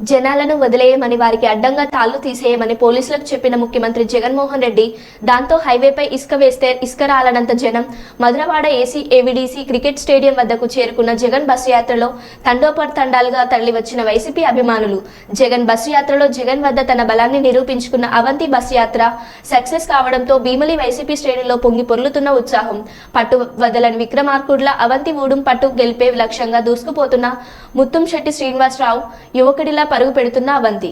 జనాలను వదిలేయమని వారికి అడ్డంగా తాళ్ళు తీసేయమని పోలీసులకు చెప్పిన ముఖ్యమంత్రి జగన్మోహన్ రెడ్డి దాంతో హైవేపై ఇసుక వేస్తే ఇసుక రాలనంత జనం. మధురవాడ ఏసీ ఏవిడిసి క్రికెట్ స్టేడియం వద్దకు చేరుకున్న జగన్ బస్సు యాత్రలో తండోపర్ తండాలుగా తరలివచ్చిన వైసీపీ అభిమానులు. జగన్ బస్సు యాత్రలో జగన్ వద్ద తన బలాన్ని నిరూపించుకున్న అవంతి బస్సు యాత్ర సక్సెస్ కావడంతో భీమిలి వైసీపీ శ్రేణుల్లో పొంగి పొర్లుతున్న ఉత్సాహం. పట్టు వదలని విక్రమార్కుడ్ల అవంతి ఊడుం పట్టు గెలిపే లక్ష్యంగా దూసుకుపోతున్న ముత్తంశెట్టి శ్రీనివాసరావు యువకుడిలా పరుగు పెడుతున్న అవంతి